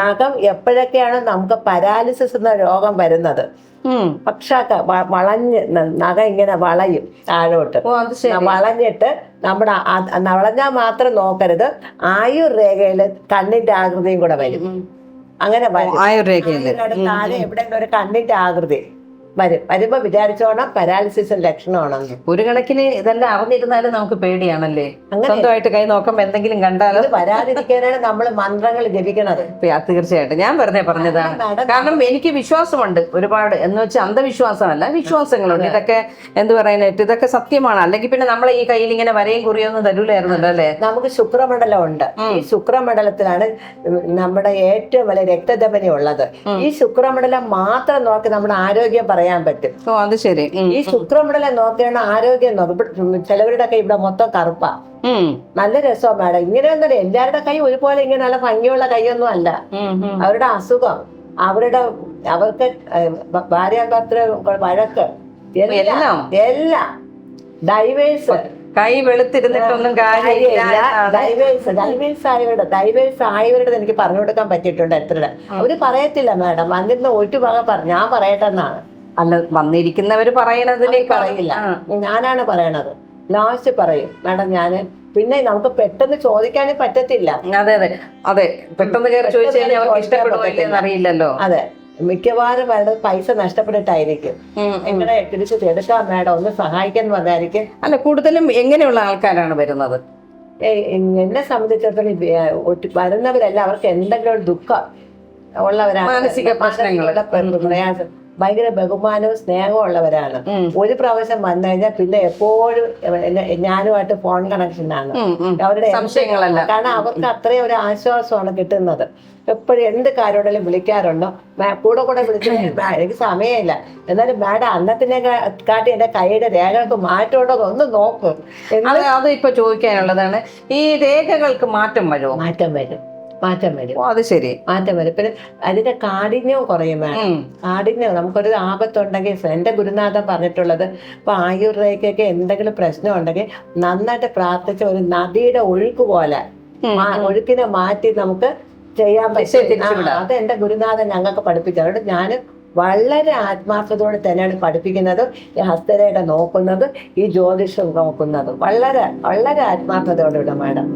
നഖം എപ്പോഴൊക്കെയാണ് നമുക്ക് പരാലിസിസ് എന്ന രോഗം വരുന്നത്. പക്ഷാക്ക വളഞ്ഞ് നഖ ഇങ്ങനെ വളയും താഴോട്ട്. വളഞ്ഞിട്ട് നമ്മുടെ വളഞ്ഞാൽ മാത്രം നോക്കരുത്. ആയുർ രേഖയിൽ കണ്ണിന്റെ ആകൃതിയും കൂടെ വരും. അങ്ങനെ ആയുർരേഖയുടെ താഴെ എവിടെയെങ്കിലും ഒരു കണ്ണിന്റെ ആകൃതി. വരും വരുമ്പോ വിചാരിച്ചോണം പരാലിസിസ് ലക്ഷണമാണെന്ന്. ഒരു കണക്കിന് ഇതെല്ലാം അറിഞ്ഞിരുന്നാലും നമുക്ക് പേടിയാണല്ലേ. സ്വന്തമായിട്ട് കൈ നോക്കുമ്പോ എന്തെങ്കിലും കണ്ടാലോ? വരാതിരിക്കാനാണ് നമ്മൾ മന്ത്രങ്ങൾ ജപിക്കണത്. തീർച്ചയായിട്ടും ഞാൻ പറഞ്ഞേ പറഞ്ഞതാണ്. കാരണം എനിക്ക് വിശ്വാസമുണ്ട് ഒരുപാട്. എന്ന് വെച്ചാൽ അന്ധവിശ്വാസമല്ല വിശ്വാസങ്ങളുണ്ട്. ഇതൊക്കെ എന്ത് പറയാനായിട്ട് ഇതൊക്കെ സത്യമാണ്. അല്ലെങ്കിൽ പിന്നെ നമ്മളെ ഈ കയ്യിൽ ഇങ്ങനെ വരയും കുറിയൊന്നും തരൂലായിരുന്നല്ലോ അല്ലേ? നമുക്ക് ശുക്രമണ്ഡലം ഉണ്ട്. ഈ ശുക്രമണ്ഡലത്തിലാണ് നമ്മുടെ ഏറ്റവും വലിയ രക്തധമനി ഉള്ളത്. ഈ ശുക്രമണ്ഡലം മാത്രം നോക്കി നമ്മുടെ ആരോഗ്യം പറയാൻ പറ്റും. ഓ അത് ശരി. ഈ ശുക്രമിടലെ നോക്കിയാണ് ആരോഗ്യം നോക്കും ചിലവരുടെ ഒക്കെ ഇവിടെ മൊത്തം കറുപ്പാ. നല്ല രസമാണ് മാഡം. ഇങ്ങനെയൊന്നും എല്ലാവരുടെ കൈ ഒരുപോലെ ഇങ്ങനെ നല്ല ഭംഗിയുള്ള കൈയൊന്നും അല്ല. അവരുടെ അസുഖം അവരുടെ അവർക്ക് ഭാര്യ ഭർത്തൃ വഴക്ക്? എല്ലാം എല്ലാം. ഡൈവേഴ്സ് കൈ വെളുത്തിരുന്നിട്ടൊന്നും കാര്യമില്ല. ഡൈവേഴ്സ് ഡൈവേഴ്സ് ആയവരുടെ ഡൈവേഴ്സ് ആയവരുടെ എനിക്ക് പറഞ്ഞു കൊടുക്കാൻ പറ്റിയിട്ടുണ്ട് എത്ര അവർ പറയത്തില്ല മാഡം. വന്നിരുന്ന ഒരു ഭാഗം പറഞ്ഞു ഞാൻ പറയട്ടെ എന്നാണ്. അല്ല വന്നിരിക്കുന്നവര് പറയണതിലേക്ക് പറയില്ല. ഞാനാണ് പറയണത്. ലാസ്റ്റ് പറയും. മാഡം ഞാൻ പിന്നെ നമുക്ക് പെട്ടെന്ന് ചോദിക്കാനേ പറ്റത്തില്ല. അതെ അതെ. അതെ പെട്ടെന്ന് ചോദിച്ചു കഴിഞ്ഞാൽ ഇഷ്ടപ്പെടുമോ അറിയില്ലല്ലോ. അതെ. മിക്കവാറും വേണ്ടത് പൈസ നഷ്ടപ്പെട്ടിട്ടായിരിക്കും. എങ്ങനെ തിരിച്ച് എടുക്കാം മാഡം? ഒന്ന് സഹായിക്കാൻ വന്നായിരിക്കും. അല്ല കൂടുതലും എങ്ങനെയുള്ള ആൾക്കാരാണ് വരുന്നത്? എന്നെ സംബന്ധിച്ചിടത്തോളം വരുന്നവരെല്ലാം അവർക്ക് എന്തെങ്കിലും ദുഃഖം ഉള്ളവരാണ്. മാനസിക പ്രശ്നങ്ങളുടെ പ്രയാസം. ഭയങ്കര ബഹുമാനവും സ്നേഹവും ഉള്ളവരാണ്. ഒരു പ്രാവശ്യം വന്നു കഴിഞ്ഞാൽ പിന്നെ എപ്പോഴും ഞാനുമായിട്ട് ഫോൺ കണക്ഷനാണ്. അവരുടെ സംശയങ്ങളല്ല. കാരണം അവർക്ക് അത്രയും ഒരു ആശ്വാസമാണ് കിട്ടുന്നത്. എപ്പോഴും എന്ത് കാര്യമുണ്ടെങ്കിലും വിളിക്കാറുണ്ടോ? കൂടെ കൂടെ വിളിച്ചു എനിക്ക് സമയമില്ല. എന്നാലും മാഡം അന്നത്തിനെ കാട്ടി എന്റെ കൈയുടെ രേഖകൾക്ക് മാറ്റമുണ്ടോ ഒന്ന് നോക്കും. അത് ഇപ്പൊ ചോദിക്കാനുള്ളതാണ്. ഈ രേഖകൾക്ക് മാറ്റം വരുമോ? മാറ്റം വരും. മാറ്റം വരും. ഓ അത് ശരി. മാറ്റം വരും. പിന്നെ അതിന്റെ കാഠിന്യവും കുറയും വേണം. കാഠിന്യം നമുക്കൊരു ആപത്തുണ്ടെങ്കിൽ എന്റെ ഗുരുനാഥൻ പറഞ്ഞിട്ടുള്ളത് ഇപ്പൊ ആയുർവേദയ്ക്കൊക്കെ എന്തെങ്കിലും പ്രശ്നം ഉണ്ടെങ്കിൽ നന്നായിട്ട് പ്രാർത്ഥിച്ച ഒരു നദിയുടെ ഒഴുക്ക് പോലെ ഒഴുക്കിനെ മാറ്റി നമുക്ക് ചെയ്യാൻ പറ്റും. അത് എന്റെ ഗുരുനാഥൻ ഞങ്ങൾക്ക് പഠിപ്പിച്ചു. അതുകൊണ്ട് ഞാൻ വളരെ ആത്മാർത്ഥതയോടെ തന്നെയാണ് പഠിപ്പിക്കുന്നത് ഈ ഹസ്തരേഖ നോക്കുന്നത് ഈ ജ്യോതിഷം നോക്കുന്നത്. വളരെ വളരെ ആത്മാർത്ഥതയോടെ മാഡം.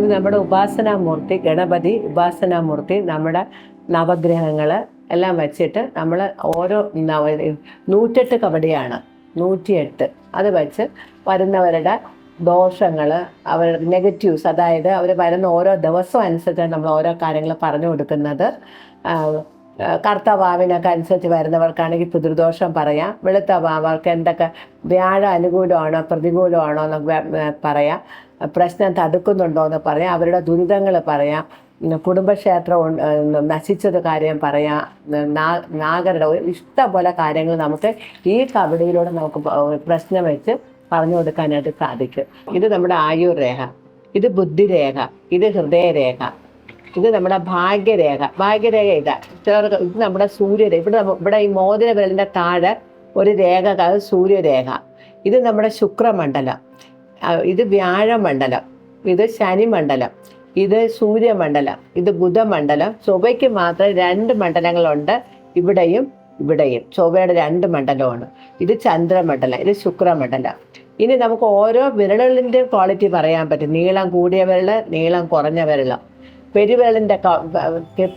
ഇത് നമ്മുടെ ഉപാസനാമൂർത്തി ഗണപതി ഉപാസനാമൂർത്തി നമ്മുടെ നവഗ്രഹങ്ങൾ എല്ലാം വെച്ചിട്ട് നമ്മൾ ഓരോ നൂറ്റെട്ട് കവടിയാണ് നൂറ്റിയെട്ട്. അത് വെച്ച് വരുന്നവരുടെ ദോഷങ്ങൾ അവർ നെഗറ്റീവ്സ് അതായത് അവർ വരുന്ന ഓരോ ദിവസം അനുസരിച്ചാണ് നമ്മൾ ഓരോ കാര്യങ്ങൾ പറഞ്ഞു കൊടുക്കുന്നത്. ആ, ആ, കറുത്ത വാവിനൊക്കെ അനുസരിച്ച് വരുന്നവർക്കാണെങ്കിൽ പിതൃദോഷം പറയാം വെളുത്ത വാവർക്ക് എന്തൊക്കെ വ്യാഴ അനുകൂലമാണോ പ്രതികൂലമാണോ എന്നൊക്കെ പറയാം. പ്രശ്നം തടുക്കുന്നുണ്ടോ എന്ന് പറയാം. അവരുടെ ദുരിതങ്ങൾ പറയാം. കുടുംബക്ഷേത്രം നശിച്ചത് കാര്യം പറയാം. നാഗരുടെ ഒരു ഇഷ്ടം പോലെ കാര്യങ്ങൾ നമുക്ക് ഈ കബഡിയിലൂടെ നമുക്ക് പ്രശ്നം വെച്ച് പറഞ്ഞു കൊടുക്കാനായിട്ട് സാധിക്കും. ഇത് നമ്മുടെ ആയുർ രേഖ ഇത് ബുദ്ധിരേഖ ഇത് ഹൃദയരേഖ ഇത് നമ്മുടെ ഭാഗ്യരേഖ. ഭാഗ്യരേഖ ഇതാ. ചിലർക്ക് ഇത് നമ്മുടെ സൂര്യരേഖ. ഇവിടെ ഇവിടെ ഈ മോതിര വിരലിന്റെ താഴെ ഒരു രേഖ അത് സൂര്യരേഖ. ഇത് നമ്മുടെ ശുക്രമണ്ഡലം. ഇത് വ്യാഴമണ്ഡലം ഇത് ശനിമണ്ഡലം ഇത് സൂര്യമണ്ഡലം ഇത് ബുധമണ്ഡലം. ചൊവ്വയ്ക്ക് മാത്രം രണ്ട് മണ്ഡലങ്ങളുണ്ട്. ഇവിടെയും ഇവിടെയും. ചൊവ്വയുടെ രണ്ട് മണ്ഡലമാണ്. ഇത് ചന്ദ്രമണ്ഡലം ഇത് ശുക്രമണ്ഡലം. ഇനി നമുക്ക് ഓരോ വിരലുകളുടെയും ക്വാളിറ്റി പറയാൻ പറ്റും. നീളം കൂടിയ വിരൽ നീളം കുറഞ്ഞ വിരൽ. പെരുവിരളിന്റെ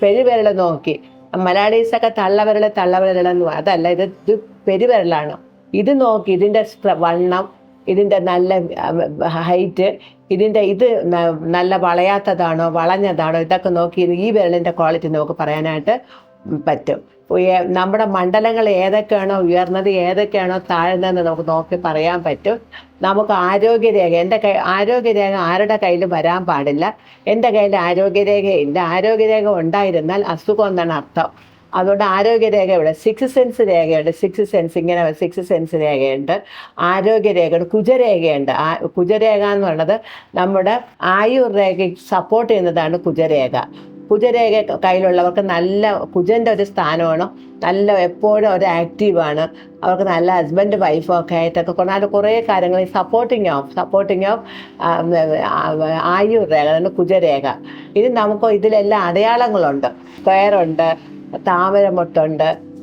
പെരുവിരൽ നോക്കി. മലയാളീസൊക്കെ തള്ളവിരൽ തള്ളവിരലെന്ന് പറയും. അതല്ല ഇത് ഇത് പെരുവിരലാണ്. ഇത് നോക്കി ഇതിന്റെ വണ്ണം ഇതിന്റെ നല്ല ഹൈറ്റ് ഇതിന്റെ ഇത് നല്ല വളയാത്തതാണോ വളഞ്ഞതാണോ ഇതൊക്കെ നോക്കി ഈ വിരലിന്റെ ക്വാളിറ്റി നമുക്ക് പറയാനായിട്ട് പറ്റും. നമ്മുടെ മണ്ഡലങ്ങൾ ഏതൊക്കെയാണോ ഉയർന്നത് ഏതൊക്കെയാണോ താഴ്ന്നതെന്ന് നമുക്ക് നോക്കി പറയാൻ പറ്റും. നമുക്ക് ആരോഗ്യരേഖ എന്റെ കൈ ആരോഗ്യരേഖ ആരുടെ കയ്യിൽ വരാൻ പാടില്ല. എന്റെ കയ്യിൽ ആരോഗ്യരേഖയില്ല. ആരോഗ്യരേഖ ഉണ്ടായിരുന്നാൽ അസുഖം എന്നാണ് അർത്ഥം. അതുകൊണ്ട് ആരോഗ്യരേഖ ഇവിടെ. സിക്സ് സെൻസ് രേഖയുണ്ട്. സിക്സ് സെൻസ് ഇങ്ങനെ സിക്സ് സെൻസ് രേഖയുണ്ട്. ആരോഗ്യരേഖയുണ്ട് കുജരേഖയുണ്ട്. ആ കുജരേഖ എന്ന് പറയുന്നത് നമ്മുടെ ആയുർ രേഖയ്ക്ക് സപ്പോർട്ട് ചെയ്യുന്നതാണ് കുജരേഖ. കുജരേഖ കയ്യിലുള്ളവർക്ക് നല്ല കുജന്റെ ഒരു സ്ഥാനമാണ്. നല്ല എപ്പോഴും ഒരു ആക്റ്റീവാണ് അവർക്ക് നല്ല ഹസ്ബൻഡ് വൈഫും ഒക്കെ ആയിട്ടൊക്കെ കൊണ്ടാൽ കുറേ കാര്യങ്ങൾ സപ്പോർട്ടിങ് ഓഫ് സപ്പോർട്ടിങ് ഓഫ് ആയുർ രേഖ കുജരേഖ. ഇത് നമുക്ക് ഇതിലെല്ലാം അടയാളങ്ങളുണ്ട്. സ്ക്വയറുണ്ട് താമരമുട്ടുണ്ട്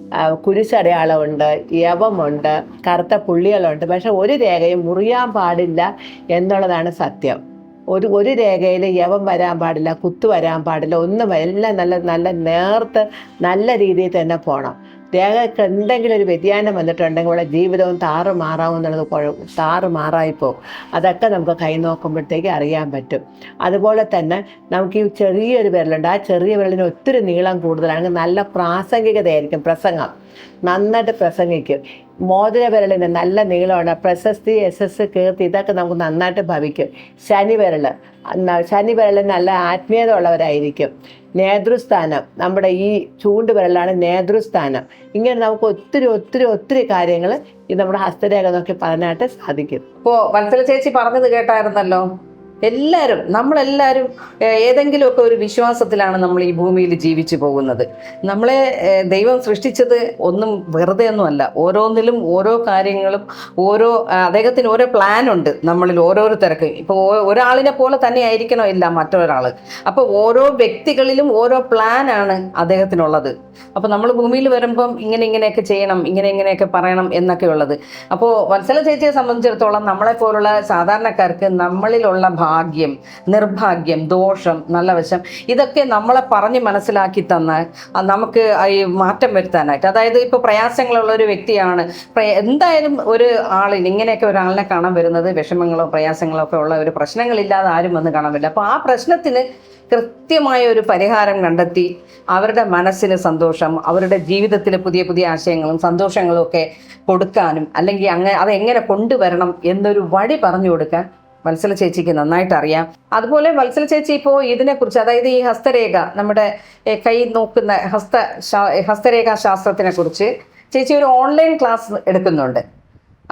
കുരിശടയാളമുണ്ട് യവമുണ്ട് കറുത്ത പുള്ളികളുണ്ട്. പക്ഷെ ഒരു രേഖയും മുറിയാൻ പാടില്ല എന്നുള്ളതാണ് സത്യം. ഒരു ഒരു രേഖയിൽ യവം വരാൻ പാടില്ല കുത്തു വരാൻ പാടില്ല ഒന്നും എല്ലാം നല്ല നല്ല നേർത്ത് നല്ല രീതിയിൽ തന്നെ പോകണം രേഖയ്ക്ക് എന്തെങ്കിലും ഒരു വ്യതിയാനം വന്നിട്ടുണ്ടെങ്കിൽ ഇവിടെ ജീവിതവും താറുമാറാവും എന്നുള്ളത് കുഴ താറ് മാറായിപ്പോവും. അതൊക്കെ നമുക്ക് കൈ നോക്കുമ്പോഴത്തേക്ക് അറിയാൻ പറ്റും. അതുപോലെ തന്നെ നമുക്ക് ഈ ചെറിയൊരു വിരലുണ്ട്. ആ ചെറിയ വിരലിന് ഒത്തിരി നീളം കൂടുതലാണെങ്കിൽ നല്ല പ്രാസംഗികതയായിരിക്കും പ്രസംഗം. നന്നായിട്ട് പ്രസംഗിക്കും. മോതിര വിരലിന് നല്ല നീളമാണ് പ്രശസ്തി എസ് കീർത്തി ഇതൊക്കെ നമുക്ക് നന്നായിട്ട് ഭവിക്കും. ശനി വിരൽ ന- ശനി വിരലിന് നല്ല ആത്മീയത ഉള്ളവരായിരിക്കും നേതൃസ്ഥാനം. നമ്മുടെ ഈ ചൂണ്ട് വിരലാണ് നേതൃസ്ഥാനം. ഇങ്ങനെ നമുക്ക് ഒത്തിരി ഒത്തിരി ഒത്തിരി കാര്യങ്ങൾ ഈ നമ്മുടെ ഹസ്തരേഖ നോക്കി പറയാനായിട്ട് സാധിക്കും. ഇപ്പോൾ വത്സല ചേച്ചി പറഞ്ഞത് കേട്ടായിരുന്നല്ലോ. എല്ലാവരും നമ്മളെല്ലാവരും ഏതെങ്കിലുമൊക്കെ ഒരു വിശ്വാസത്തിലാണ് നമ്മൾ ഈ ഭൂമിയിൽ ജീവിച്ചു പോകുന്നത്. നമ്മളെ ദൈവം സൃഷ്ടിച്ചത് ഒന്നും വെറുതെ ഒന്നുമല്ല ഓരോന്നിലും ഓരോ കാര്യങ്ങളും ഓരോ അദ്ദേഹത്തിന് ഓരോ പ്ലാൻ ഉണ്ട് നമ്മളിൽ ഓരോരുത്തർക്ക് ഇപ്പോൾ ഒരാളിനെ പോലെ തന്നെ ആയിരിക്കണോ ഇല്ല മറ്റൊരാൾ? അപ്പോൾ ഓരോ വ്യക്തികളിലും ഓരോ പ്ലാനാണ് അദ്ദേഹത്തിനുള്ളത്. അപ്പോൾ നമ്മൾ ഭൂമിയിൽ വരുമ്പം ഇങ്ങനെ ഇങ്ങനെയൊക്കെ ചെയ്യണം ഇങ്ങനെ ഇങ്ങനെയൊക്കെ പറയണം എന്നൊക്കെ ഉള്ളത് അപ്പോൾ വത്സല ചേച്ചിയെ സംബന്ധിച്ചിടത്തോളം നമ്മളെ പോലുള്ള സാധാരണക്കാർക്ക് നമ്മളിലുള്ള ഭാഗ്യം നിർഭാഗ്യം ദോഷം നല്ല വശം ഇതൊക്കെ നമ്മളെ പറഞ്ഞ് മനസ്സിലാക്കി തന്ന് നമുക്ക് ഈ മാറ്റം വരുത്താനായിട്ട്. അതായത് ഇപ്പോൾ പ്രയാസങ്ങളുള്ള ഒരു വ്യക്തിയാണ്. എന്തായാലും ഒരു ആളിന് ഇങ്ങനെയൊക്കെ ഒരാളിനെ കാണാൻ വരുന്നത് വിഷമങ്ങളോ പ്രയാസങ്ങളോ ഒക്കെ ഉള്ള ഒരു പ്രശ്നങ്ങളില്ലാതെ ആരും വന്ന് കാണാൻ പറ്റില്ല. അപ്പോൾ ആ പ്രശ്നത്തിന് കൃത്യമായ ഒരു പരിഹാരം കണ്ടെത്തി അവരുടെ മനസ്സിന് സന്തോഷം അവരുടെ ജീവിതത്തിൽ പുതിയ പുതിയ ആശയങ്ങളും സന്തോഷങ്ങളും ഒക്കെ കൊടുക്കാനും അല്ലെങ്കിൽ അങ്ങനെ അതെങ്ങനെ കൊണ്ടുവരണം എന്നൊരു വഴി പറഞ്ഞു കൊടുക്കാൻ വത്സല ചേച്ചിക്ക് നന്നായിട്ട് അറിയാം അതുപോലെ വത്സല ചേച്ചി ഇപ്പോൾ ഇതിനെക്കുറിച്ച് അതായത് ഈ ഹസ്തരേഖ നമ്മുടെ കൈ നോക്കുന്ന ഹസ്ത ഹസ്തരേഖാ ശാസ്ത്രത്തിനെ കുറിച്ച് ചേച്ചി ഒരു ഓൺലൈൻ ക്ലാസ് എടുക്കുന്നുണ്ട്.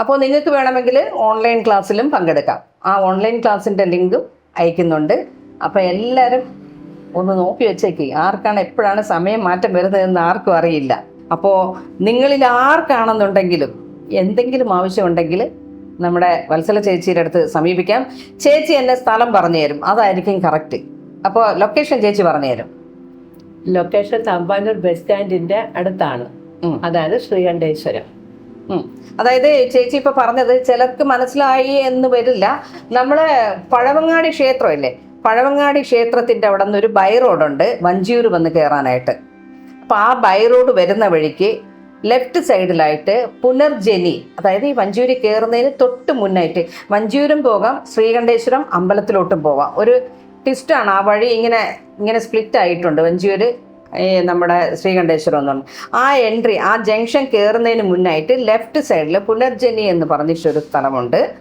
അപ്പോൾ നിങ്ങൾക്ക് വേണമെങ്കിൽ ഓൺലൈൻ ക്ലാസ്സിലും പങ്കെടുക്കാം. ആ ഓൺലൈൻ ക്ലാസ്സിന്റെ ലിങ്കും അയക്കുന്നുണ്ട്. അപ്പോൾ എല്ലാവരും ഒന്ന് നോക്കി വെച്ചേക്ക്. ആർക്കാണ് എപ്പോഴാണ് സമയം മാറ്റം വരുന്നതെന്ന് ആർക്കും അറിയില്ല. അപ്പോൾ നിങ്ങളിൽ ആർക്കാണെന്നുണ്ടെങ്കിലും എന്തെങ്കിലും ആവശ്യമുണ്ടെങ്കിൽ നമ്മുടെ വത്സല ചേച്ചിയുടെ അടുത്ത് സമീപിക്കാം. ചേച്ചി എന്നെ സ്ഥലം പറഞ്ഞു തരും. അതായിരിക്കും കറക്റ്റ് അപ്പോൾ ലൊക്കേഷൻ ചേച്ചി പറഞ്ഞു തരും. ലൊക്കേഷൻ തമ്പാനൂർ ബസ് സ്റ്റാൻഡിന്റെ അടുത്താണ്. അതായത് ശ്രീകണ്ഠേശ്വരം. അതായത് ചേച്ചി ഇപ്പൊ പറഞ്ഞത് ചിലർക്ക് മനസ്സിലായി എന്ന് വരില്ല. നമ്മൾ പഴവങ്ങാടി ക്ഷേത്രം അല്ലേ പഴവങ്ങാടി ക്ഷേത്രത്തിന്റെ അവിടെ നിന്ന് ഒരു ബൈ റോഡുണ്ട് വഞ്ചിയൂർ വന്ന് കയറാനായിട്ട് അപ്പൊ ആ ബൈ റോഡ് വരുന്ന വഴിക്ക് ലെഫ്റ്റ് സൈഡിലായിട്ട് പുനർജനി അതായത് ഈ വഞ്ചൂരി കയറുന്നതിന് തൊട്ട് മുന്നായിട്ട് വഞ്ചൂരും പോകാം ശ്രീകണ്ഠേശ്വരം അമ്പലത്തിലോട്ടും പോവാം. ഒരു ട്വിസ്റ്റാണ് ആ വഴി ഇങ്ങനെ ഇങ്ങനെ സ്പ്ലിറ്റ് ആയിട്ടുണ്ട് വഞ്ചൂര് ഈ നമ്മുടെ ശ്രീകണ്ഠേശ്വരം എന്ന് പറഞ്ഞു. ആ എൻട്രി ആ ജംഗ്ഷൻ കയറുന്നതിന് മുന്നായിട്ട് ലെഫ്റ്റ് സൈഡിൽ പുനർജനി എന്ന് പറഞ്ഞിട്ടൊരു സ്ഥലമുണ്ട്.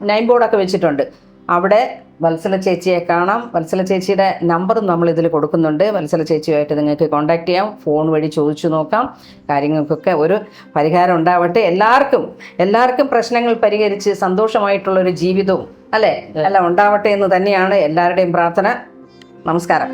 നൈൻ ബോർഡൊക്കെ വെച്ചിട്ടുണ്ട്. അവിടെ വത്സല ചേച്ചിയെ കാണാം. വത്സല ചേച്ചിയുടെ നമ്പറും നമ്മൾ ഇതിൽ കൊടുക്കുന്നുണ്ട്. വത്സല ചേച്ചിയുമായിട്ട് നിങ്ങൾക്ക് കോൺടാക്ട് ചെയ്യാം. ഫോൺ വഴി ചോദിച്ചു നോക്കാം. കാര്യങ്ങൾക്കൊക്കെ ഒരു പരിഹാരം ഉണ്ടാവട്ടെ. എല്ലാവർക്കും എല്ലാവർക്കും പ്രശ്നങ്ങൾ പരിഹരിച്ച് സന്തോഷമായിട്ടുള്ള ഒരു ജീവിതവും അല്ലേ? അല്ല ഉണ്ടാവട്ടെ എന്ന് തന്നെയാണ് എല്ലാവരുടെയും പ്രാർത്ഥന. നമസ്കാരം.